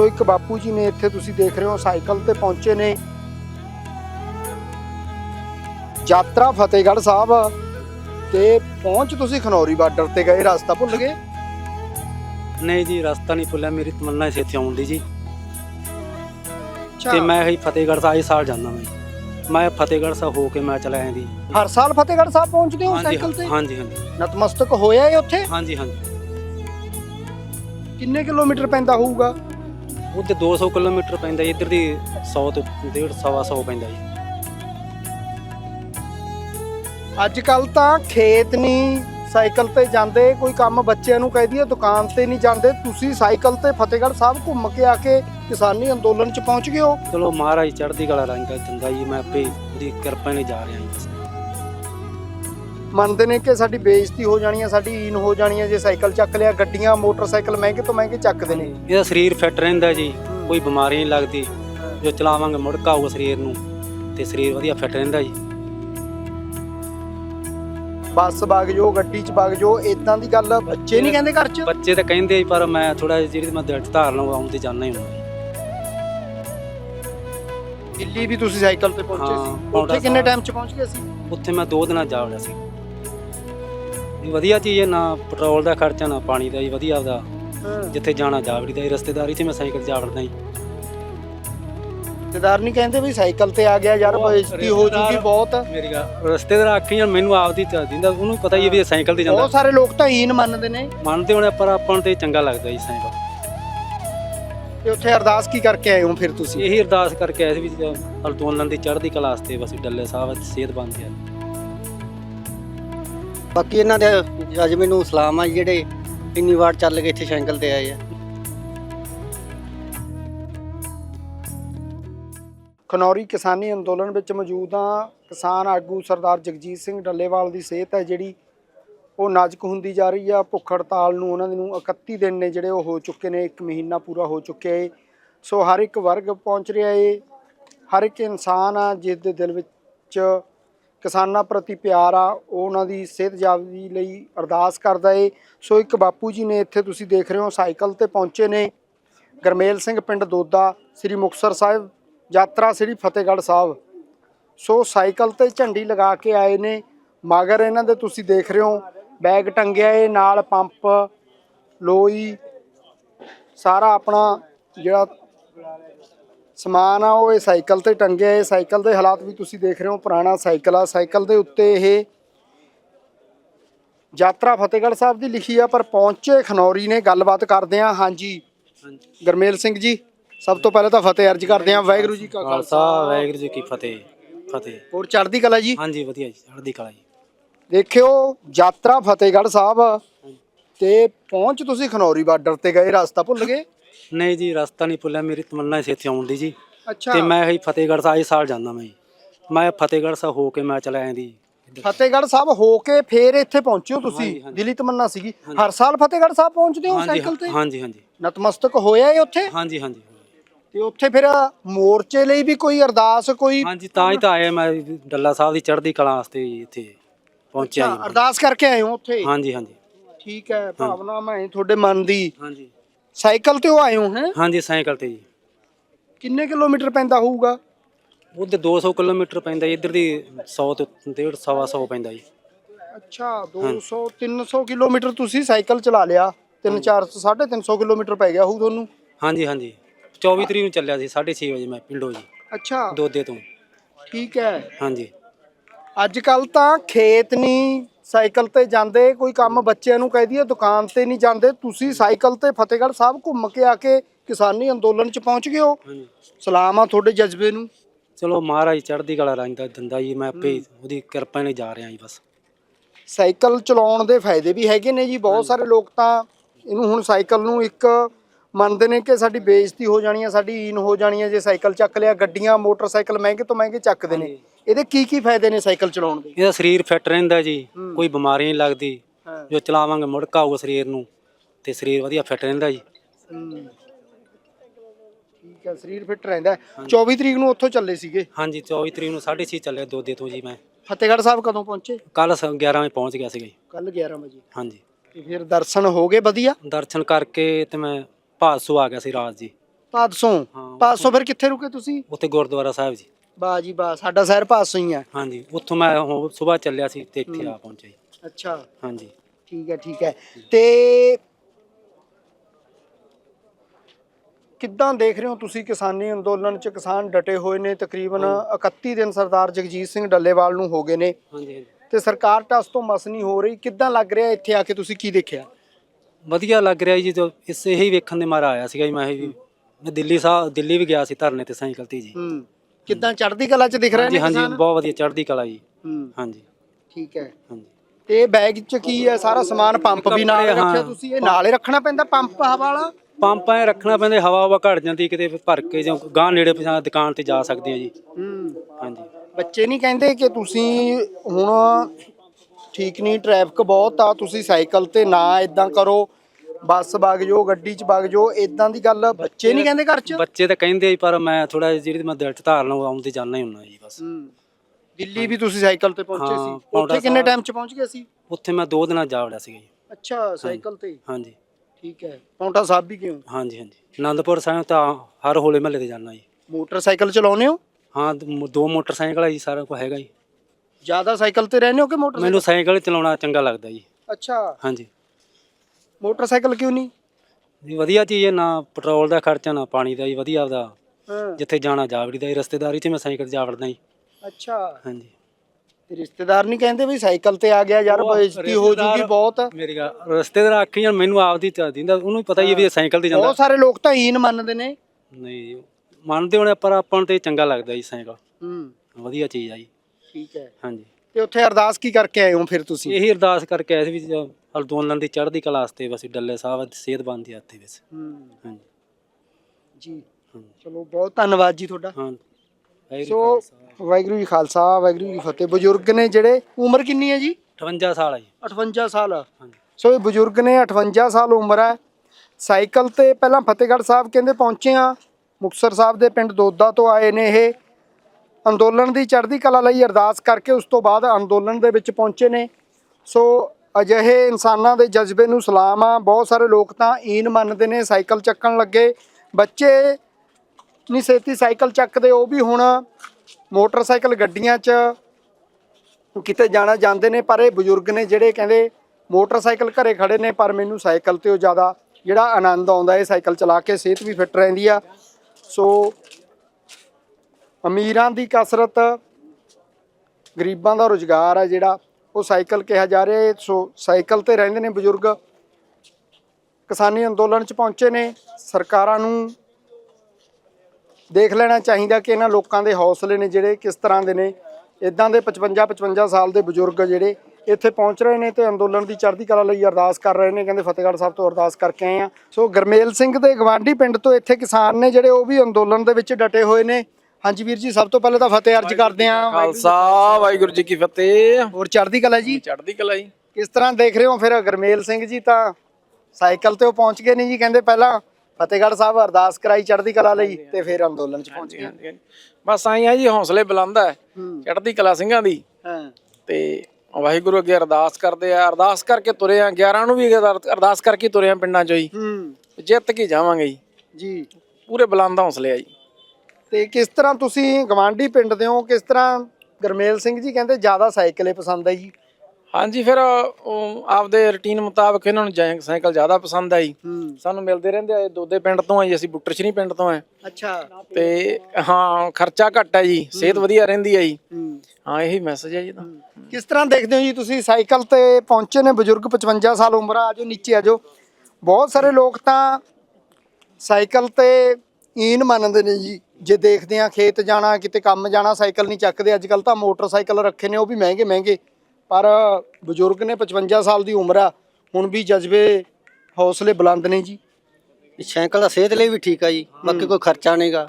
ਸੋ ਇੱਕ ਬਾਪੂ ਜੀ ਨੇ ਇੱਥੇ ਤੁਸੀਂ ਦੇਖ ਰਹੇ ਹੋ ਸਾਈਕਲ ਤੇ ਪਹੁੰਚੇ ਨੇ। ਯਾਤਰਾ ਫਤਿਹਗੜ੍ਹ ਸਾਹਿਬ ਤੇ ਪਹੁੰਚ ਤੁਸੀਂ ਖਨੌਰੀ ਬਾਰਡਰ ਤੇ ਗਏ ਰਸਤਾ ਭੁੱਲ ਗਏ? ਨਹੀਂ ਜੀ ਰਸਤਾ ਨਹੀਂ ਭੁੱਲਿਆ ਮੇਰੀ ਤਮੰਨਾ ਸੀ ਇੱਥੇ ਆਉਣ ਦੀ ਜੀ। ਤੇ ਮੈਂ ਹੀ ਫਤਿਹਗੜ੍ਹ ਸਾਹਿਬ ਸਾਲ ਜਾਂਦਾ ਮੈਂ। ਮੈਂ ਫਤਿਹਗੜ੍ਹ ਸਾਹਿਬ ਹੋ ਕੇ ਮੈਂ ਚਲਾ ਜੀ। ਹਰ ਸਾਲ ਫਤਿਹਗੜ੍ਹ ਸਾਹਿਬ ਪਹੁੰਚਦੇ ਹੋ ਸਾਈਕਲ ਤੇ? ਹਾਂਜੀ ਹਾਂਜੀ। ਨਤਮਸਤਕ ਹੋਇਆ ਏ ਉੱਥੇ? ਹਾਂਜੀ ਹਾਂਜੀ। ਕਿੰਨੇ ਕਿਲੋਮੀਟਰ ਪੈਂਦਾ ਹੋਊਗਾ? ਉੱਥੇ 200 ਕਿਲੋਮੀਟਰ ਪੈਂਦਾ ਜੀ, ਇੱਧਰ ਦੀ 100 ਤੋਂ 150 ਸਵਾ 100 ਪੈਂਦਾ ਜੀ। ਅੱਜ ਕੱਲ ਤਾਂ ਖੇਤ ਨਹੀਂ ਸਾਈਕਲ ਤੇ ਜਾਂਦੇ ਕੋਈ ਕੰਮ ਬੱਚਿਆਂ ਨੂੰ ਕਹਿ ਦਈਏ ਦੁਕਾਨ ਤੇ ਨਹੀਂ ਜਾਂਦੇ ਤੁਸੀਂ ਸਾਈਕਲ ਤੇ ਫਤਿਹਗੜ੍ਹ ਸਾਹਿਬ ਘੁੰਮ ਕੇ ਆ ਕੇ ਕਿਸਾਨੀ ਅੰਦੋਲਨ 'ਚ ਪਹੁੰਚ ਗਏ ਹੋ। ਚਲੋ ਮਹਾਰਾਜ ਚੜ੍ਹਦੀ ਕਲਾ ਰੰਗ ਦਿੰਦਾ ਜੀ ਮੈਂ ਆਪੇ ਉਹਦੀ ਕਿਰਪਾ ਨਾਲ ਜਾ ਰਿਹਾ ਜੀ। ਮੰਨਦੇ ਨੇ ਕਿ ਸਾਡੀ ਬੇਇੱਜ਼ਤੀ ਹੋ ਜਾਣੀ ਹੈ ਸਾਡੀ ਈਨ ਹੋ ਜਾਣੀ ਹੈ ਜੇ ਸਾਈਕਲ ਚੱਕ ਲਿਆ ਗੱਡੀਆਂ ਮੋਟਰਸਾਈਕਲ ਮਹਿੰਗੇ ਤੋਂ ਮਹਿੰਗੇ ਚੱਕਦੇ ਨੇ। ਇਹਦਾ ਸਰੀਰ ਫਿੱਟ ਰਹਿੰਦਾ ਜੀ ਕੋਈ ਬਿਮਾਰੀ ਨਹੀਂ ਲੱਗਦੀ। ਜੋ ਚਲਾਵਾਂਗੇ ਮੁੜਕਾ ਆਊਗਾ ਸਰੀਰ ਨੂੰ ਤੇ ਸਰੀਰ ਵਧੀਆ ਫਿੱਟ ਰਹਿੰਦਾ ਜੀ। ਬੱਸ ਵਗ ਜੋ ਗੱਡੀ 'ਚ ਵਗ ਜੋ ਇਦਾਂ ਦੀ ਗੱਲ ਬੱਚੇ ਨਹੀਂ ਕਹਿੰਦੇ ਘਰ 'ਚ? ਬੱਚੇ ਤਾਂ ਕਹਿੰਦੇ ਪਰ ਮੈਂ ਥੋੜਾ ਜਿਹੜੀ ਮੈਂ ਦਿਲ ਧਾਰ ਲਵਾਂ ਆਉਂਦੇ ਜਾਣਾ ਹੀ ਹੁੰਦਾ ਦਿੱਲੀ ਵੀ ਤੁਸੀਂ ਸਾਈਕਲ ਤੇ ਪਹੁੰਚੇ ਸੀ। ਉੱਥੇ ਕਿੰਨੇ। ਟਾਈਮ 'ਚ ਪਹੁੰਚ ਗਏ ਸੀ? ਉੱਥੇ ਮੈਂ ਦੋ ਦਿਨਾਂ 'ਚ ਜਾ ਵੜਿਆ ਸੀ। ਵਧੀਆ ਚੀਜ਼ ਹੈ ਨਾ ਪੈਟਰੋਲ ਦਾ ਖਰਚਾ ਨਾ ਪਾਣੀ ਦਾ ਜੀ ਵਧੀਆ ਉਹਦਾ ਜਿੱਥੇ ਜਾਣਾ ਜਾ ਵੜੀਦਾ ਜੀ ਰਸਤੇਦਾਰੀ 'ਚ ਮੈਂ ਸਾਈਕਲ ਜਾ ਵੜਦਾ ਜੀ। ਰਿਸ਼ਤੇਦਾਰ ਨਹੀਂ ਕਹਿੰਦੇ ਵੀ ਸਾਈਕਲ ਤੇ ਆ ਗਿਆ ਯਾਰ ਬੇਇੱਜ਼ਤੀ ਹੋ ਜੂਗੀ ਬਹੁਤ। ਮੇਰੀ ਗੱਲ ਰਸਤੇਦਾਰ ਆਖੀਆਂ ਮੈਨੂੰ ਆਪਦੀ ਤਾਂ ਦਿੰਦਾ ਉਹਨੂੰ ਪਤਾ ਹੀ ਹੈ ਵੀ ਇਹ ਸਾਈਕਲ ਤੇ ਜਾਂਦਾ। ਬਹੁਤ ਸਾਰੇ ਲੋਕ ਤਾਂ ਹੀਨ ਮੰਨਦੇ ਨੇ। ਮੰਨਦੇ ਹੋਣੇ ਪਰ ਆਪਾਂ ਨੂੰ ਤੇ ਚੰਗਾ ਲੱਗਦਾ ਜੀ ਸਾਈਕਲ। ਤੇ ਉੱਥੇ ਅਰਦਾਸ ਕੀ ਕਰਕੇ ਆਏ ਹੋ ਫਿਰ ਤੁਸੀਂ? ਇਹੀ ਅਰਦਾਸ ਕਰਕੇ ਆਏ ਸੀ ਵੀ ਅਲਤੋਲਨ ਦੀ ਚੜ੍ਹਦੀ ਕਲਾ ਵਾਸਤੇ ਬਸ ਡੱਲੇ ਸਾਹਿਬ ਸਿਹਤ ਬਣ ਗਿਆ। ਬਾਕੀ ਇਹਨਾਂ ਦੇ ਅੱਜ ਮੈਨੂੰ ਸਲਾਮ ਆ ਜੀ ਜਿਹੜੇ ਇੰਨੀ ਵਾਰ ਚੱਲ ਕੇ ਇੱਥੇ ਸਾਈਕਲ ਤੇ ਆਏ ਆ। ਖਨੌਰੀ ਕਿਸਾਨੀ ਅੰਦੋਲਨ ਵਿੱਚ ਮੌਜੂਦ ਹਾਂ। ਕਿਸਾਨ ਆਗੂ ਸਰਦਾਰ ਜਗਜੀਤ ਸਿੰਘ ਡੱਲੇਵਾਲ ਦੀ ਸਿਹਤ ਹੈ ਜਿਹੜੀ ਉਹ ਨਾਜ਼ੁਕ ਹੁੰਦੀ ਜਾ ਰਹੀ ਆ। ਭੁੱਖ ਹੜਤਾਲ ਨੂੰ ਉਹਨਾਂ ਨੂੰ 31 ਦਿਨ ਨੇ ਜਿਹੜੇ ਉਹ ਹੋ ਚੁੱਕੇ ਨੇ, ਇੱਕ ਮਹੀਨਾ ਪੂਰਾ ਹੋ ਚੁੱਕਿਆ ਏ। ਸੋ ਹਰ ਇੱਕ ਵਰਗ ਪਹੁੰਚ ਰਿਹਾ ਏ। ਹਰ ਇੱਕ ਇਨਸਾਨ ਆ ਜਿਸ ਦੇ ਦਿਲ ਵਿੱਚ ਕਿਸਾਨਾਂ ਪ੍ਰਤੀ ਪਿਆਰ ਆ, ਉਹ ਉਹਨਾਂ ਦੀ ਸਿਹਤਯਾਬੀ ਲਈ ਅਰਦਾਸ ਕਰਦਾ ਏ। ਸੋ ਇੱਕ ਬਾਪੂ ਜੀ ਨੇ ਇੱਥੇ ਤੁਸੀਂ ਦੇਖ ਰਹੇ ਹੋ, ਸਾਈਕਲ ਤੇ ਪਹੁੰਚੇ ਨੇ। ਗਰਮੇਲ ਸਿੰਘ ਪਿੰਡ ਦੋਦਾ, ਸ੍ਰੀ ਮੁਕਤਸਰ ਸਾਹਿਬ, ਯਾਤਰਾ ਸ੍ਰੀ ਫਤਿਹਗੜ੍ਹ ਸਾਹਿਬ। ਸੋ ਸਾਈਕਲ ਤੇ ਝੰਡੀ ਲਗਾ ਕੇ ਆਏ ਨੇ। ਮਗਰ ਇਹਨਾਂ ਦੇ ਤੁਸੀਂ ਦੇਖ ਰਹੇ ਹੋ, ਬੈਗ ਟੰਗਿਆ ਏ, ਨਾਲ ਪੰਪ, ਲੋਈ, ਸਾਰਾ ਆਪਣਾ ਜਿਹੜਾ ਸਮਾਨ ਆ ਉਹ ਇਹ ਸਾਈਕਲ ਤੇ ਟੰਗਿਆ ਏ ਸਾਈਕਲ ਦੇ ਹਾਲਾਤ ਵੀ ਤੁਸੀਂ ਦੇਖ ਰਹੇ ਹੋ ਪੁਰਾਣਾ ਸਾਈਕਲ ਆ। ਸਾਈਕਲ ਦੇ ਉੱਤੇ ਇਹ ਯਾਤਰਾ ਫਤਿਹਗੜ੍ਹ ਸਾਹਿਬ ਦੀ ਲਿਖੀ ਆ ਪਰ ਪਹੁੰਚੇ ਖਨੌਰੀ ਨੇ ਗੱਲਬਾਤ ਕਰਦੇ ਆ ਹਾਂਜੀ ਗਰਮੇਲ ਸਿੰਘ ਜੀ ਸਭ ਤੋਂ ਪਹਿਲਾਂ ਤਾਂ ਫਤਿਹ ਅਰਜ ਕਰਦੇ ਆ ਵਾਹਿਗੁਰੂ ਜੀ ਕਾ ਖਾਲਸਾ ਖਾਲਸਾ। ਵਾਹਿਗੁਰੂ ਜੀ ਕੀ ਫਤਿਹ ਫਤਿਹ। ਹੋਰ ਚੜ੍ਹਦੀ ਕਲਾ ਜੀ? ਹਾਂਜੀ ਵਧੀਆ ਜੀ ਚੜ੍ਹਦੀ ਕਲਾ ਜੀ। ਦੇਖਿਓ ਯਾਤਰਾ ਫਤਿਹਗੜ੍ਹ ਸਾਹਿਬ ਤੇ ਪਹੁੰਚ ਤੁਸੀਂ ਖਨੌਰੀ ਬਾਰਡਰ ਤੇ ਗਏ ਰਸਤਾ ਭੁੱਲ ਗਏ? ਨਹੀਂ ਜੀ ਰਸਤਾ ਨਹੀਂ ਭੁੱਲਿਆ ਮੇਰੀ ਤਮੰਨਾ ਸੀ ਇੱਥੇ ਆਉਣ ਦੀ ਜੀ। ਅੱਛਾ। ਤੇ ਮੈਂ ਹੀ ਫਤਿਹਗੜ੍ਹ ਸਾਹਿਬ ਇਹ ਸਾਲ ਜਾਂਦਾ ਮੈਂ ਜੀ। ਮੈਂ ਫਤਿਹਗੜ੍ਹ ਸਾਹਿਬ ਹੋ ਕੇ ਮੈਂ ਚਲਾ ਆਇਆ ਦੀ ਫਤਿਹਗੜ੍ਹ ਸਾਹਿਬ ਹੋ ਕੇ ਫੇਰ ਇੱਥੇ ਪਹੁੰਚਿਓ ਹਾਂਜੀ, ਤੁਸੀਂ। ਦਿੱਲੀ ਤਮੰਨਾ ਸੀਗੀ। ਹਰ ਸਾਲ ਫਤਿਹਗੜ੍ਹ ਸਾਹਿਬ ਪਹੁੰਚਦੇ ਹੋ ਸਾਈਕਲ ਤੇ? ਹਾਂਜੀ ਹਾਂਜੀ। ਨਤਮਸਤਕ ਹੋਇਆ ਏ ਉੱਥੇ? ਹਾਂਜੀ ਹਾਂਜੀ। ਤੇ ਉੱਥੇ ਫਿਰ ਮੋਰਚੇ ਲਈ ਵੀ ਕੋਈ ਅਰਦਾਸ ਕੋਈ ਹਾਂਜੀ ਤਾਂ ਹੀ ਤਾਂ ਆਇਆ ਮੈਂ ਡੱਲਾ ਸਾਹਿਬ ਦੀ ਚੜ੍ਹਦੀ ਕਲਾ ਵਾਸਤੇ ਇੱਥੇ ਪਹੁੰਚਿਆ ਜੀ ਅਰਦਾਸ ਕਰਕੇ ਆਏ ਹੋ ਉੱਥੇ? ਹਾਂਜੀ ਹਾਂਜੀ। ਠੀਕ ਹੈ ਭਾਵਨਾ ਮੈਂ ਤੁਹਾਡੇ ਮਨ ਦੀ। ਹਾਂਜੀ। ਸਾਈਕਲ ਤੇ ਉਹ ਆਏ ਹੋ ਹੈ? ਹਾਂਜੀ ਸਾਈਕਲ ਤੇ ਜੀ। ਕਿੰਨੇ ਕਿਲੋਮੀਟਰ ਪੈਂਦਾ ਹੋਊਗਾ? ਉਹਦੇ 200 ਕਿਲੋਮੀਟਰ ਪੈਂਦਾ ਜੀ, ਇੱਧਰ ਦੀ 100 ਤੋਂ 150 ਸਵਾ 100 ਪੈਂਦਾ ਜੀ। ਅੱਛਾ 200 300 ਕਿਲੋਮੀਟਰ ਤੁਸੀਂ ਸਾਈਕਲ ਚਲਾ ਲਿਆ। 3 4 350 ਕਿਲੋਮੀਟਰ ਪੈ ਗਿਆ ਹੋਊ ਤੁਹਾਨੂੰ? ਹਾਂਜੀ ਹਾਂਜੀ। 24 ਤਰੀਕ ਨੂੰ ਚੱਲਿਆ ਸੀ 6:30 ਵਜੇ ਮੈਂ ਪਿੰਡੋਂ ਜੀ ਅੱਛਾ। ਦੋਦੇ ਤੋਂ। ਠੀਕ ਹੈ। ਹਾਂਜੀ। ਅੱਜ ਕੱਲ ਤਾਂ ਖੇਤ ਨਹੀਂ ਸਾਈਕਲ ਤੇ ਜਾਂਦੇ ਕੋਈ ਕੰਮ ਬੱਚਿਆਂ ਨੂੰ ਕਹਿ ਦਈਏ ਦੁਕਾਨ ਤੇ ਨਹੀਂ ਜਾਂਦੇ ਤੁਸੀਂ ਸਾਈਕਲ ਤੇ ਫਤਿਹਗੜ੍ਹ ਸਾਹਿਬ ਘੁੰਮ ਕੇ ਆ ਕੇ ਕਿਸਾਨੀ ਅੰਦੋਲਨ 'ਚ ਪਹੁੰਚ ਗਏ ਹੋ। ਸਲਾਮ ਆ ਤੁਹਾਡੇ ਜਜ਼ਬੇ ਨੂੰ। ਚਲੋ ਮਹਾਰਾਜ ਚੜ੍ਹਦੀ ਕਲਾ ਰੰਗ ਦਿੰਦਾ ਜੀ ਮੈਂ ਆਪੇ ਉਹਦੀ ਕਿਰਪਾ ਨਾਲ ਜਾ ਰਿਹਾ ਜੀ ਬਸ। ਸਾਈਕਲ ਚਲਾਉਣ ਦੇ ਫਾਇਦੇ ਵੀ ਹੈਗੇ ਨੇ ਜੀ ਬਹੁਤ ਸਾਰੇ ਲੋਕ ਤਾਂ ਇਹਨੂੰ ਹੁਣ ਸਾਈਕਲ ਨੂੰ ਇੱਕ ਮੰਨਦੇ ਨੇ ਕਿ ਸਾਡੀ ਬੇਇੱਜ਼ਤੀ ਹੋ ਜਾਣੀ ਹੈ ਸਾਡੀ ਈਨ ਹੋ ਜਾਣੀ ਹੈ ਜੇ ਸਾਈਕਲ ਚੱਕ ਲਿਆ ਗੱਡੀਆਂ ਮੋਟਰਸਾਈਕਲ ਮਹਿੰਗੇ ਤੋਂ ਮਹਿੰਗੇ ਚੱਕਦੇ ਨੇ। ਇਹਦੇ ਕੀ ਕੀ ਫਾਇਦੇ ਨੇ ਸਾਈਕਲ ਚਲਾਉਣ ਦੇ? ਇਹਦਾ ਸਰੀਰ ਫਿੱਟ ਰਹਿੰਦਾ ਜੀ। ਕੋਈ ਬਿਮਾਰੀ ਨਹੀਂ ਲੱਗਦੀ। ਜੋ ਚਲਾਵਾਂਗੇ ਮੁੜਕਾ ਆਊਗਾ ਸਰੀਰ ਨੂੰ ਤੇ ਸਰੀਰ ਵਧੀਆ ਫਿੱਟ ਰਹਿੰਦਾ ਜੀ। ਠੀਕ ਹੈ ਸਰੀਰ ਫਿੱਟ ਰਹਿੰਦਾ। ਹੈ। 24 ਤਰੀਕ ਨੂੰ ਉੱਥੋਂ ਚੱਲੇ ਸੀਗੇ? ਹਾਂਜੀ 24 ਤਰੀਕ ਨੂੰ 6:30 ਚੱਲਿਆ ਦੋਦੇ ਤੋਂ ਜੀ ਮੈਂ। ਫਤਿਹਗੜ੍ਹ ਸਾਹਿਬ ਕਦੋਂ ਪਹੁੰਚੇ? ਕੱਲ 11 ਵਜੇ ਪਹੁੰਚ ਗਿਆ ਸੀਗਾ ਜੀ। ਕੱਲ 11 ਵਜੇ। ਹਾਂਜੀ। ਤੇ ਫਿਰ ਦਰਸ਼ਨ ਹੋ ਗਏ ਵਧੀਆ? ਦਰਸ਼ਨ ਕਰਕੇ ਤੇ ਮੈਂ ਭਾਸੂ ਆ ਗਿਆ ਸੀ ਰਾਤ ਜੀ। ਪਾਦਸੋਂ ਹਾਂ, ਫਿਰ ਕਿੱਥੇ ਰੁਕੇ ਤੁਸੀਂ? ਉੱਥੇ ਗੁਰਦੁਆਰਾ ਸਾਹਿਬ ਜੀ। ਵਾਹ ਜੀ ਵਾਹ ਸਾਡਾ ਸ਼ਹਿਰ ਪਾਦਸੋਂ ਹੀ ਆ। ਹਾਂਜੀ ਉੱਥੋਂ ਮੈਂ ਸਵੇਰ ਚੱਲਿਆ ਸੀ ਤੇ ਇੱਥੇ ਆ ਪਹੁੰਚਿਆ ਜੀ। ਅੱਛਾ। ਹਾਂਜੀ। ਠੀਕ ਹੈ ਠੀਕ ਹੈ। ਤੇ ਕਿੱਦਾਂ ਦੇਖ ਰਹੇ ਹੋ ਤੁਸੀਂ ਕਿਸਾਨੀ ਅੰਦੋਲਨ ਚ ਕਿਸਾਨ ਡਟੇ ਹੋਏ ਨੇ? ਤਕਰੀਬਨ 31 ਦਿਨ ਸਰਦਾਰ ਜਗਜੀਤ ਸਿੰਘ ਡੱਲੇਵਾਲ ਨੂੰ ਹੋ ਗਏ ਨੇ। ਹਾਂਜੀ ਤੇ ਸਰਕਾਰ ਟਸ ਤੋਂ ਮਸ ਨਹੀਂ ਹੋ ਰਹੀ। ਕਿੱਦਾਂ ਲੱਗ ਰਿਹਾ ਇੱਥੇ ਆ ਕੇ? ਤੁਸੀਂ ਕੀ ਦੇਖਿਆ? ਵਧੀਆ ਲੱਗ ਰਿਹਾ ਜੀ ਜੋ ਇਸੇ ਹੀ ਵੇਖਣ ਦੇ ਮਾਰਾ ਆਇਆ ਸੀਗਾ ਜੀ ਮੈਂ ਇਹ ਵੀ ਮੈਂ ਦਿੱਲੀ ਸਾਹਿਬ ਦਿੱਲੀ ਵੀ ਗਿਆ ਸੀ ਧਰਨੇ ਤੇ ਸਾਈਕਲ ਤੇ ਜੀ। ਹੂੰ ਕਿੱਦਾਂ ਚੜ੍ਹਦੀ ਕਲਾ ਚ ਦਿਖ ਰਹੇ ਹਾਂਜੀ ਨੇ ਹਾਂਜੀ ਕਿਸਾਨ? ਬਹੁਤ ਵਧੀਆ ਚੜ੍ਹਦੀ ਕਲਾ ਜੀ। ਹੂੰ। ਹਾਂਜੀ। ਠੀਕ ਹੈ। ਹਾਂਜੀ। ਤੇ ਬੈਗ ਚ ਕੀ ਹੈ? ਸਾਰਾ ਸਮਾਨ ਪੰਪ ਵੀ ਨਾਲ ਕੱਪੜੇ, ਹਾਂ। ਰੱਖਿਆ ਤੁਸੀਂ? ਇਹ ਨਾਲੇ ਰੱਖਣਾ ਪੈਂਦਾ ਪੰਪ ਹਵਾ ਵਾਲਾ? ਪੰਪ ਐ ਰੱਖਣਾ ਪੈਂਦਾ ਹਵਾ ਹਵਾ ਘਟ ਜਾਂਦੀ ਕਿਤੇ ਭਰ ਕੇ ਜਾਂ ਗਾਂ ਨੇੜੇ ਪਛਾਂ ਦੁਕਾਨ ਤੇ ਜਾ ਸਕਦੇ ਆ ਜੀ। ਹੂੰ। ਹਾਂਜੀ। ਬੱਚੇ ਨਹੀਂ ਕਹਿੰਦੇ ਕਿ ਤੁਸੀਂ ਹੁਣ ਠੀਕ ਨਹੀਂ ਟ੍ਰੈਫਿਕ ਬਹੁਤ ਆ ਤੁਸੀਂ ਸਾਈਕਲ ਤੇ ਨਾ ਇਦਾਂ ਕਰੋ ਬੱਸ ਵਗ ਜਾਓ ਗੱਡੀ 'ਚ ਵਗ ਜਾਓ ਇਦਾਂ ਦੀ ਗੱਲ ਬੱਚੇ ਨਹੀਂ ਕਹਿੰਦੇ ਘਰ 'ਚ? ਬੱਚੇ ਤਾਂ ਕਹਿੰਦੇ ਪਰ ਮੈਂ ਥੋੜਾ ਜਿਹੜੀ ਮੈਂ ਦਿਲ ਚ ਧਾਰ ਲਾਂ ਆਉਂਦੇ ਜਾਣਾ ਹੀ ਹੁੰਨਾ ਜੀ ਬਸ। ਦਿੱਲੀ ਵੀ ਤੁਸੀਂ ਸਾਈਕਲ ਤੇ ਪਹੁੰਚੇ ਸੀ। ਉੱਥੇ ਕਿੰਨੇ। ਟਾਈਮ 'ਚ ਪਹੁੰਚ ਗਏ ਸੀ? ਉੱਥੇ ਮੈਂ ਦੋ ਦਿਨਾਂ ਜਾ ਵੜਿਆ ਸੀਗਾ ਜੀ। ਅੱਛਾ ਸਾਈਕਲ ਤੇ? ਹਾਂਜੀ। ਠੀਕ ਹੈ। ਪੌਂਟਾ ਸਾਹਿਬ ਵੀ ਕਿਉਂ? ਹਾਂਜੀ ਹਾਂਜੀ। ਆਨੰਦਪੁਰ ਸਾਹਿਬ ਤਾਂ ਹਰ ਹੋਲੇ ਮਹੱਲੇ ਤੇ ਜਾਣਾ ਜੀ। ਮੋਟਰਸਾਈਕਲ ਚਲਾਉਂਦੇ ਹੋ? ਹਾਂ ਦ- ਦੋ ਮੋਟਰਸਾਈਕਲ ਆ ਜੀ ਸਾਰਾ ਕੁਝ ਹੈਗਾ ਜੀ। ਜ਼ਿਆਦਾ ਸਾਈਕਲ ਤੇ ਰਹਿੰਦੇ ਹੋ ਕਿ ਮੋਟਰਸਾਈਕਲ? ਮੈਨੂੰ ਸਾਈਕਲ ਚਲਾਉਣਾ ਚੰਗਾ ਲੱਗਦਾ ਜੀ। ਅੱਛਾ। ਹਾਂਜੀ। ਮੋਟਰਸਾਈਕਲ ਕਿਉਂ ਨਹੀਂ? ਜੀ ਵਧੀਆ ਚੀਜ਼ ਹੈ ਨਾ ਪੈਟਰੋਲ ਦਾ ਖਰਚਾ ਨਾ ਪਾਣੀ ਦਾ ਜੀ ਵਧੀਆ ਆਪਦਾ ਹਾਂ। ਜਿੱਥੇ ਜਾਣਾ ਜਾ ਵੜੀਦਾ ਜੀ ਰਿਸ਼ਤੇਦਾਰੀ 'ਚ ਮੈਂ ਸਾਈਕਲ ਜਾ ਵੜਦਾ ਜੀ। ਅੱਛਾ। ਹਾਂਜੀ। ਤੇ ਰਿਸ਼ਤੇਦਾਰ ਨਹੀਂ ਕਹਿੰਦੇ ਵੀ ਸਾਈਕਲ ਤੇ ਆ ਗਿਆ ਯਾਰ ਉਹ ਬੇਇੱਜ਼ਤੀ ਹੋ ਜੂਗੀ ਰਿਸ਼ਤੇਦਾਰ- ਬਹੁਤ। ਮੇਰੀ ਗੱਲ ਰਿਸ਼ਤੇਦਾਰ ਆਖੀ ਜਾਣ ਮੈਨੂੰ ਆਪਦੀ ਤਾਂ ਦਿੰਦਾ ਉਹਨੂੰ ਵੀ ਪਤਾ ਹੀ ਹੈ ਵੀ ਇਹ ਸਾਈਕਲ ਤੇ ਜਾਂਦਾ। ਬਹੁਤ ਸਾਰੇ ਲੋਕ ਤਾਂ ਹੀਨ ਮੰਨਦੇ ਨੇ। ਨਹੀਂ ਜੀ, ਮੰਨਦੇ ਹੋਣੇ ਪਰ ਆਪਾਂ ਨੂੰ ਤੇ ਚੰਗਾ ਲੱਗਦਾ ਜੀ ਸਾਈਕਲ। ਹੂੰ। ਵਧੀਆ ਚੀਜ਼ ਆ ਜੀ। ਠੀਕ ਹੈ। ਹਾਂਜੀ। ਤੇ ਉੱਥੇ ਅਰਦਾਸ ਕੀ ਕਰਕੇ ਆਏ ਹੋ ਫਿਰ ਤੁਸੀਂ? ਇਹੀ ਅਰਦਾਸ ਕਰਕੇ ਆਏ ਸੀ ਵੀ ਜ- ਅੰਦੋਲਨ ਦੀ ਚੜ੍ਹਦੀ ਕਲਾ ਵਾਸਤੇ ਬਸ ਡੱਲੇ ਸਾਹਿਬ ਦੀ ਸਿਹਤ ਬਣਦੀ ਹੱਥੇ ਵਿੱਚ। ਹੂੰ। ਹਾਂਜੀ। ਜੀ। ਹਾਂਜੀ। ਚਲੋ ਬਹੁਤ ਧੰਨਵਾਦ ਜੀ ਤੁਹਾਡਾ। ਹਾਂ ਵਾਹਿਗੁਰੂ ਸੋ ਜੀ ਕਾ ਖਾਲਸਾ। ਵਾਹਿਗੁਰੂ ਜੀ ਖਾਲਸਾ ਵਾਹਿਗੁਰੂ ਜੀ ਕੀ ਫਤਿਹ। ਬਜ਼ੁਰਗ ਨੇ ਜਿਹੜੇ ਉਮਰ ਕਿੰਨੀ ਹੈ ਜੀ? 58 ਸਾਲ ਆ ਜੀ। 58 ਸਾਲ। ਹਾਂਜੀ। ਸੋ ਇਹ ਬਜ਼ੁਰਗ ਨੇ 58 ਸਾਲ ਉਮਰ ਹੈ। ਸਾਈਕਲ ਤੇ ਪਹਿਲਾਂ ਫਤਿਹਗੜ੍ਹ ਸਾਹਿਬ ਕਹਿੰਦੇ ਪਹੁੰਚੇ ਆ ਮੁਕਤਸਰ ਸਾਹਿਬ ਦੇ ਪਿੰਡ ਦੋਦਾ ਤੋਂ ਆਏ ਨੇ ਇਹ। ਅੰਦੋਲਨ ਦੀ ਚੜ੍ਹਦੀ ਕਲਾ ਲਈ ਅਰਦਾਸ ਕਰਕੇ ਉਸ ਤੋਂ ਬਾਅਦ ਅੰਦੋਲਨ ਦੇ ਵਿੱਚ ਪਹੁੰਚੇ ਨੇ। ਸੋ ਅਜਿਹੇ ਇਨਸਾਨਾਂ ਦੇ ਜਜ਼ਬੇ ਨੂੰ ਸਲਾਮ ਆ। ਬਹੁਤ ਸਾਰੇ ਲੋਕ ਤਾਂ ਈਨ ਮੰਨਦੇ ਨੇ, ਸਾਈਕਲ ਚੱਕਣ ਲੱਗੇ। ਬੱਚੇ ਨਹੀਂ, ਸੇਤੀ ਸਾਈਕਲ ਚੱਕਦੇ, ਉਹ ਵੀ ਹੁਣ ਮੋਟਰਸਾਈਕਲ ਗੱਡੀਆਂ 'ਚ ਕਿਤੇ ਜਾਣਾ ਜਾਂਦੇ ਨੇ, ਪਰ ਇਹ ਬਜ਼ੁਰਗ ਨੇ ਜਿਹੜੇ ਕਹਿੰਦੇ ਮੋਟਰਸਾਈਕਲ ਘਰੇ ਖੜੇ ਨੇ, ਪਰ ਮੈਨੂੰ ਸਾਈਕਲ ਤੇ ਉਹ ਜ਼ਿਆਦਾ ਜਿਹੜਾ ਆਨੰਦ ਆਉਂਦਾ ਹੈ ਸਾਈਕਲ ਚਲਾ ਕੇ ਸਿਹਤ ਵੀ ਫਿੱਟ ਰਹਿੰਦੀ ਆ। ਸੋ ਅਮੀਰਾਂ ਦੀ ਕਸਰਤ ਗਰੀਬਾਂ ਦਾ ਰੁਜ਼ਗਾਰ ਆ ਜਿਹੜਾ, ਉਹ ਸਾਈਕਲ ਕਿਹਾ ਜਾ ਰਿਹਾ ਸੋ ਸਾਈਕਲ ਤੇ ਰਹਿੰਦੇ ਨੇ ਬਜ਼ੁਰਗ। ਕਿਸਾਨੀ ਅੰਦੋਲਨ 'ਚ ਪਹੁੰਚੇ ਨੇ, ਸਰਕਾਰਾਂ ਨੂੰ ਦੇਖ ਲੈਣਾ ਚਾਹੀਦਾ ਕਿ ਇਹਨਾਂ ਲੋਕਾਂ ਦੇ ਹੌਸਲੇ ਨੇ ਜਿਹੜੇ ਕਿਸ ਤਰ੍ਹਾਂ ਦੇ ਨੇ। ਇਦਾਂ ਦੇ 55 55 ਸਾਲ ਦੇ ਬਜ਼ੁਰਗ ਜਿਹੜੇ ਇੱਥੇ ਪਹੁੰਚ ਰਹੇ ਨੇ ਤੇ ਅੰਦੋਲਨ ਦੀ ਚੜ੍ਹਦੀ ਕਲਾ ਲਈ ਅਰਦਾਸ ਕਰ ਰਹੇ ਨੇ, ਕਹਿੰਦੇ ਫਤਿਹਗੜ੍ਹ ਸਾਹਿਬ ਤੋਂ ਅਰਦਾਸ ਕਰਕੇ ਆਏ ਆ ਸੋ ਗਰਮੇਲ ਸਿੰਘ ਦੇ ਗਵਾਂਢੀ ਪਿੰਡ ਤੋਂ ਇੱਥੇ ਕਿਸਾਨ ਨੇ ਜਿਹੜੇ, ਉਹ ਵੀ ਅੰਦੋਲਨ ਦੇ ਵਿੱਚ ਡਟੇ ਹੋਏ ਨੇ। ਹਾਂਜੀ ਵੀਰ ਜੀ ਸਭ ਤੋਂ ਪਹਿਲਾਂ ਤਾਂ ਫਤਿਹ ਅਰਜ ਕਰਦੇ ਆ ਖਾਲਸਾ ਵਾਹਿਗੁਰੂ ਜੀ ਕੀ ਫਤਿਹ। ਹੋਰ ਚੜ੍ਹਦੀ ਕਲਾ ਜੀ? ਚੜ੍ਹਦੀ ਕਲਾ ਜੀ। ਕਿਸ ਤਰ੍ਹਾਂ ਦੇਖ ਰਹੇ ਹੋ ਫਿਰ ਗਰਮੇਲ ਸਿੰਘ ਜੀ ਤਾਂ? ਸਾਈਕਲ ਤੇ ਉਹ ਪਹੁੰਚ ਗਏ ਨੇ ਜੀ ਕਹਿੰਦੇ ਪਹਿਲਾਂ ਫਤਿਹਗੜ੍ਹ ਸਾਹਿਬ ਅਰਦਾਸ ਕਰਾਈ ਚੜ੍ਹਦੀ ਕਲਾ ਲਈ ਤੇ ਫਿਰ ਅੰਦੋਲਨ 'ਚ ਪਹੁੰਚ ਗਏ। ਬਸ ਆਈ ਆ ਜੀ ਹੌਸਲੇ ਬੁਲੰਦ ਹੈ ਹੂੰ। ਚੜ੍ਹਦੀ ਕਲਾ ਸਿੰਘਾਂ ਦੀ। ਹਾਂ। ਤੇ ਵਾਹਿਗੁਰੂ ਅੱਗੇ ਅਰਦਾਸ ਕਰਦੇ ਆ। ਅਰਦਾਸ ਕਰਕੇ ਤੁਰੇ ਆ 11 ਨੂੰ ਵੀ ਅਰ- ਅਰਦਾਸ ਕਰਕੇ ਤੁਰੇ ਆ ਪਿੰਡਾਂ ਚੋਂ ਜੀ। ਹੂੰ। ਜਿੱਤ ਕੇ ਜਾਵਾਂਗੇ ਜੀ। ਜੀ। ਪੂਰੇ ਬੁਲੰਦ ਹੌਸਲੇ ਆ ਜੀ। ਤੇ ਕਿਸ ਤਰ੍ਹਾਂ ਤੁਸੀਂ ਗਵਾਂਢੀ ਪਿੰਡ ਦੇ ਹੋ? ਕਿਸ ਤਰ੍ਹਾਂ ਗਰਮੇਲ ਸਿੰਘ ਜੀ ਕਹਿੰਦੇ ਜ਼ਿਆਦਾ ਸਾਈਕਲ ਪਸੰਦ ਹੈ ਜੀ? ਹਾਂਜੀ ਫਿਰ ਉਹ ਆਪਦੇ ਰੁਟੀਨ ਮੁਤਾਬਕ ਇਹਨਾਂ ਨੂੰ ਜੈ- ਸਾਈਕਲ ਜ਼ਿਆਦਾ ਪਸੰਦ ਆ ਜੀ। ਹੂੰ। ਸਾਨੂੰ ਮਿਲਦੇ ਰਹਿੰਦੇ ਆ ਇਹ ਦੋਦੇ ਪਿੰਡ ਤੋਂ ਆ ਜੀ ਅਸੀਂ ਬੁੱਟਰ ਸ਼੍ਰੀ ਪਿੰਡ ਤੋਂ ਆ। ਅੱਛਾ। ਤੇ ਹਾਂ ਖਰਚਾ ਘੱਟ ਹੈ ਜੀ ਸਿਹਤ ਵਧੀਆ ਰਹਿੰਦੀ ਹੈ ਜੀ। ਹੂੰ। ਇਹੀ ਮੈਸੇਜ ਹੈ ਜੀ ਤਾਂ ਕਿਸ ਤਰ੍ਹਾਂ ਦੇਖਦੇ ਹੋ ਜੀ ਤੁਸੀਂ ਸਾਈਕਲ ਤੇ ਪਹੁੰਚੇ ਨੇ ਬਜ਼ੁਰਗ 55 ਸਾਲ ਉਮਰ ਆ ਆਜੋ ਨੀਚੇ ਆਜੋ ਬਹੁਤ ਸਾਰੇ ਲੋਕ ਤਾਂ ਸਾਈਕਲ ਤੇ ਈਨ ਮੰਨਦੇ ਨੇ ਜੀ। ਜੇ ਦੇਖਦੇ ਆ ਖੇਤ ਜਾਣਾ ਕਿਤੇ ਕੰਮ ਜਾਣਾ ਸਾਈਕਲ ਨਹੀਂ ਚੱਕਦੇ ਅੱਜ ਕੱਲ ਤਾਂ ਮੋਟਰਸਾਈਕਲ ਰੱਖੇ ਨੇ ਉਹ ਵੀ ਮਹਿੰਗੇ ਮਹਿੰਗੇ। ਪਰ ਬਜ਼ੁਰਗ ਨੇ 55 ਸਾਲ ਦੀ ਉਮਰ ਆ ਹੁਣ ਵੀ ਜਜ਼ਬੇ ਹੌਸਲੇ ਬੁਲੰਦ ਨੇ ਜੀ। ਸਾਈਕਲ ਦਾ ਸਿਹਤ ਲਈ ਵੀ ਠੀਕ ਆ ਜੀ ਬਾਕੀ ਕੋਈ ਖਰਚਾ ਨਹੀਂਗਾ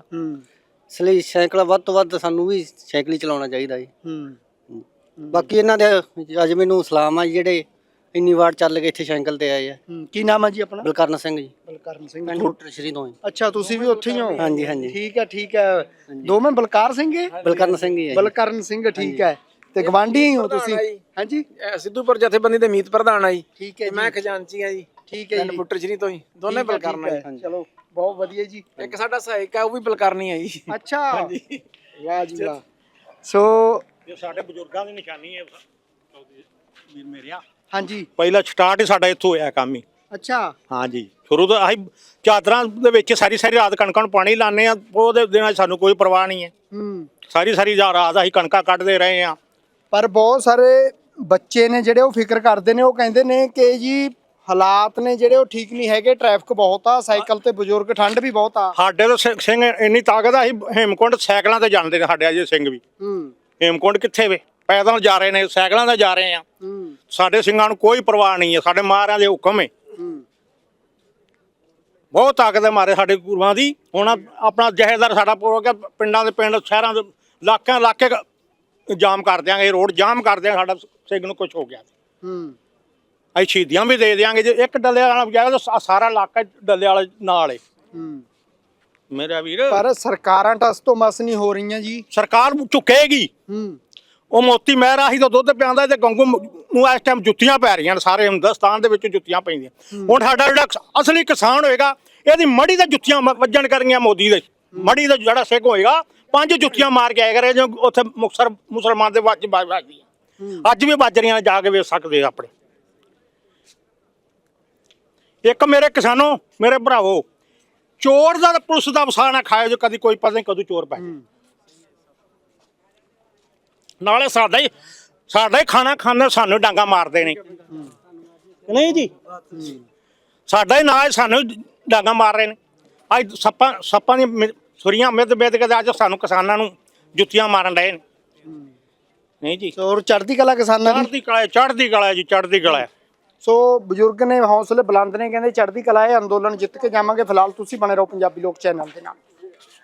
ਇਸ ਲਈ ਸਾਈਕਲ ਵੱਧ ਤੋਂ ਵੱਧ ਸਾਨੂੰ ਵੀ ਸਾਈਕਲ ਹੀ ਚਲਾਉਣਾ ਚਾਹੀਦਾ ਜੀ। ਬਾਕੀ ਇਹਨਾਂ ਦੇ ਅੱਜ ਮੈਨੂੰ ਸਲਾਮ ਆ ਜਿਹੜੇ ਇੰਨੀ ਵਾਰ ਚੱਲ ਕੇ ਇੱਥੇ ਸਾਈਕਲ ਤੇ ਆਏ ਆ। ਹੂੰ। ਕੀ ਨਾਮ ਹੈ ਜੀ ਆਪਣਾ? ਬਲਕਰਨ ਸਿੰਘ ਜੀ। ਬਲਕਰਨ ਸਿੰਘ ਪਿੰਡ ਬੁੱਟਰ ਸ਼੍ਰੀ ਤੋਂ ਜੀ। ਅੱਛਾ ਤੁਸੀਂ ਵੀ ਉੱਥੇ ਹੀ ਹੋ? ਹਾਂਜੀ ਹਾਂਜੀ। ਠੀਕ ਹੈ ਠੀਕ ਹੈ। ਦੋਵੇਂ ਬਲਕਾਰ ਸਿੰਘ ਹੈ ਬਲਕਰਨ ਸਿੰਘ ਜੀ ਹੈ ਜੀ। ਬਲਕਰਨ ਸਿੰਘ ਠੀਕ ਹੈ। ਤੇ ਗਵਾਂਢੀ ਹੀ ਹੋ ਤੁਸੀਂ? ਜੀ। ਹਾਂਜੀ? ਇਹ ਸਿੱਧੂਪੁਰ ਜਥੇਬੰਦੀ ਦੇ ਮੀਤ ਪ੍ਰਧਾਨ ਆ ਜੀ। ਠੀਕ ਹੈ ਮੈਂ ਖਜ਼ਾਨਚੀ ਆ ਜੀ। ਠੀਕ ਹੈ ਪਿੰਡ ਜੀ। ਬੁੱਟਰਜਨੀ ਤੋਂ ਹੀ ਦੋਨੇ ਠੀਕ ਹੈ, ਬਲਕਰਨ ਠੀਕ ਆ ਹੈ। ਜੀ। ਚਲੋ ਬਹੁਤ ਵਧੀਆ ਜੀ। ਇੱਕ ਸਾਡਾ ਸਹਾਇਕ ਆ ਉਹ ਵੀ ਬਲਕਰਨੀ ਆ ਜੀ। ਅੱਛਾ। ਹਾਂਜੀ। ਵਾਹ ਜੀ ਵਾਹ। ਸੋ ਇਹ ਸਾਡੇ ਬਜ਼ੁਰਗਾਂ ਦੀ ਨਿਸ਼ਾਨੀ ਹੈ। ਵੀਰ ਮੇਰਿਆ ਹਾਂਜੀ। ਪਹਿਲਾ ਸਟਾਰਟ ਹੀ ਸਾਡਾ ਇੱਥੋਂ ਹੋਇਆ ਕੰਮ ਹੀ। ਅੱਛਾ। ਹਾਂਜੀ। ਸ਼ੁਰੂ ਤੋਂ ਅਸੀਂ ਚਾਦਰਾਂ ਦੇ ਵਿੱਚ ਸਾਰੀ ਸਾਰੀ ਰਾਤ ਕਣਕਾਂ ਨੂੰ ਪਾਣੀ ਲਾਉਂਦੇ ਆ ਉਹਦੇ ਦਿਨਾਂ 'ਚ ਸਾਨੂੰ ਕੋਈ ਪਰਵਾਹ ਨਹੀਂ ਹੈ। ਹੂੰ। ਸਾਰੀ ਸਾਰੀ ਜਾ- ਰਾਤ ਅਸੀਂ ਕਣਕਾਂ ਕੱਢਦੇ ਰਹੇ ਆ ਪਰ ਬਹੁਤ ਸਾਰੇ ਬੱਚੇ ਨੇ ਜਿਹੜੇ ਉਹ ਫਿਕਰ ਕਰਦੇ ਨੇ ਉਹ ਕਹਿੰਦੇ ਨੇ ਕਿ ਜੀ ਹਾਲਾਤ ਨੇ ਜਿਹੜੇ ਉਹ ਠੀਕ ਨਹੀਂ ਹੈਗੇ ਟ੍ਰੈਫਿਕ ਬਹੁਤ ਆ ਸਾਈਕਲ ਤੇ ਬਜ਼ੁਰਗ ਠੰਡ ਵੀ ਬਹੁਤ ਆ। ਸਾਡੇ ਤੋਂ ਸਿ- ਸਿੰਘ ਇੰਨੀ ਤਾਕਤ ਆ ਅਸੀਂ ਹੇਮਕੁੰਡ ਸਾਈਕਲਾਂ ਤੇ ਜਾਂਦੇ ਨੇ ਸਾਡੇ ਅਜੇ ਸਿੰਘ ਵੀ। ਹੂੰ। ਹੇਮਕੁੰਡ ਕਿੱਥੇ ਵੇ? ਪੈਦਲ ਜਾ ਰਹੇ ਨੇ ਸਾਈਕਲਾਂ ਤੇ ਜਾ ਰਹੇ ਆ ਹੂੰ। ਸਾਡੇ ਸਿੰਘਾਂ ਨੂੰ ਕੋਈ ਪਰਵਾਹ ਨਹੀਂ ਹੈ ਸਾਡੇ ਮਹਾਰਾਜ ਦੇ ਹੁਕਮ ਹੈ। ਬਹੁਤ ਤਾਕਤ ਹੈ ਮਾਰੇ ਸਾਡੇ ਗੁਰੂਆਂ ਦੀ। ਹੁਣ ਆਪਣਾ ਜਹੇਦਾਰ ਸਾਡਾ ਪੂਰਾ ਕਿ ਪਿੰਡਾਂ ਦੇ ਪਿੰਡ ਸ਼ਹਿਰਾਂ ਦੇ ਇਲਾਕਿਆਂ ਇਲਾਕੇ ਜਾਮ ਕਰ ਦਿਆਂਗੇ ਰੋਡ ਜਾਮ ਕਰ ਦਿਆਂਗੇ ਸਾਡਾ ਸਿੰਘ ਨੂੰ ਕੁਝ ਹੋ ਗਿਆ ਹੂੰ। ਅਸੀਂ ਸ਼ਹੀਦੀਆਂ ਵੀ ਦੇ ਦਿਆਂਗੇ ਜੇ ਇੱਕ ਡੱਲੇ ਵਾਲਾ ਜਾਏਗਾ ਤਾਂ ਸਾਰਾ ਇਲਾਕਾ ਡੱਲੇ ਵਾਲੇ ਨਾਲ ਹੈ ਹੂੰ। ਮੇਰਾ ਵੀਰ ਪਰ ਸਰਕਾਰਾਂ ਟਸ ਤੋਂ ਮਸ ਨਹੀਂ ਹੋ ਰਹੀਆਂ ਜੀ। ਸਰਕਾਰ ਝੁਕੇਗੀ ਹੂੰ। ਉਹ ਮੋਤੀ ਮਹਿਰ ਆਹੀ ਤਾਂ ਦੁੱਧ ਪਿਆਂਦਾ ਤੇ ਗੰਗੂ ਨੂੰ ਇਸ ਟਾਈਮ ਜੁੱਤੀਆਂ ਪੈ ਰਹੀਆਂ ਨੇ ਸਾਰੇ ਹਿੰਦੁਸਤਾਨ ਦੇ ਵਿੱਚ ਜੁੱਤੀਆਂ ਪੈਂਦੀਆਂ। ਹੁਣ ਸਾਡਾ ਜਿਹੜਾ ਅਸਲੀ ਕਿਸਾਨ ਹੋਏਗਾ ਇਹਦੀ ਮੜੀ ਤੇ ਜੁੱਤੀਆਂ ਵੱਜਣ ਕਰਨੀਆਂ ਮੋਦੀ ਦੇ। ਮੜੀ ਦਾ ਜਿਹੜਾ ਸਿੱਖ ਹੋਏਗਾ ਪੰਜ ਜੁੱਤੀਆਂ ਮਾਰ ਕੇ ਆਇਆ ਕਰੇ ਜੋ ਉੱਥੇ ਮੁਕਸਰ ਮੁਸਲਮਾਨ ਦੇ ਵੱਜ ਵੱਜਦੀ ਅੱਜ ਵੀ ਵੱਜ ਰਹੀਆਂ ਨੇ, ਜਾ ਕੇ ਵੇਖ ਸਕਦੇ ਆਪਣੇ। ਇੱਕ ਮੇਰੇ ਕਿਸਾਨੋ ਮੇਰੇ ਭਰਾਵੋ ਚੋਰ ਦਾ ਪੁਲਿਸ ਦਾ ਵਸਾ ਨਾ ਖਾਇਓ ਜੋ ਕਦੀ ਕੋਈ ਪਤਾ ਨਹੀਂ ਕਦੋਂ ਚੋਰ ਪੈ। ਨਾਲੇ ਸਾਡਾ ਹੀ ਸਾਡਾ ਹੀ ਖਾਣਾ ਖਾਂਦੇ ਸਾਨੂੰ ਡਾਂਗਾ ਮਾਰਦੇ ਨੇ ਕਿ ਨਹੀਂ ਜੀ? ਸਾਡਾ ਹੀ ਨਾਲ ਸਾਨੂੰ ਡਾਂਗਾ ਮਾਰ ਰਹੇ ਨੇ। ਅੱਜ ਸੱਪਾਂ ਸੱਪਾਂ ਦੀ ਮਿ- ਸੁਰੀਆਂ ਮਿੱਧ ਮਿੱਧ ਕੇ ਤੇ ਅੱਜ ਸਾਨੂੰ ਕਿਸਾਨਾਂ ਨੂੰ ਜੁੱਤੀਆਂ ਮਾਰਨ ਡਏ ਨੇ। ਨਹੀਂ ਜੀ। ਹੋਰ ਚੜ੍ਹਦੀ ਕਲਾ ਕਿਸਾਨਾਂ ਦੀ? ਚੜ੍ਹਦੀ ਕਲਾ ਹੈ, ਚੜ੍ਹਦੀ ਕਲਾ ਹੈ ਜੀ ਚੜ੍ਹਦੀ ਕਲਾ ਹੈ। ਸੋ ਬਜ਼ੁਰਗ ਨੇ ਹੌਸਲੇ ਬੁਲੰਦ ਨੇ ਕਹਿੰਦੇ ਚੜ੍ਹਦੀ ਕਲਾ ਹੈ ਅੰਦੋਲਨ ਜਿੱਤ ਕੇ ਜਾਵਾਂਗੇ। ਫਿਲਹਾਲ ਤੁਸੀਂ ਬਣੇ ਰਹੋ ਪੰਜਾਬੀ ਲੋਕ ਚੈਨਲ ਦੇ ਨਾਲ।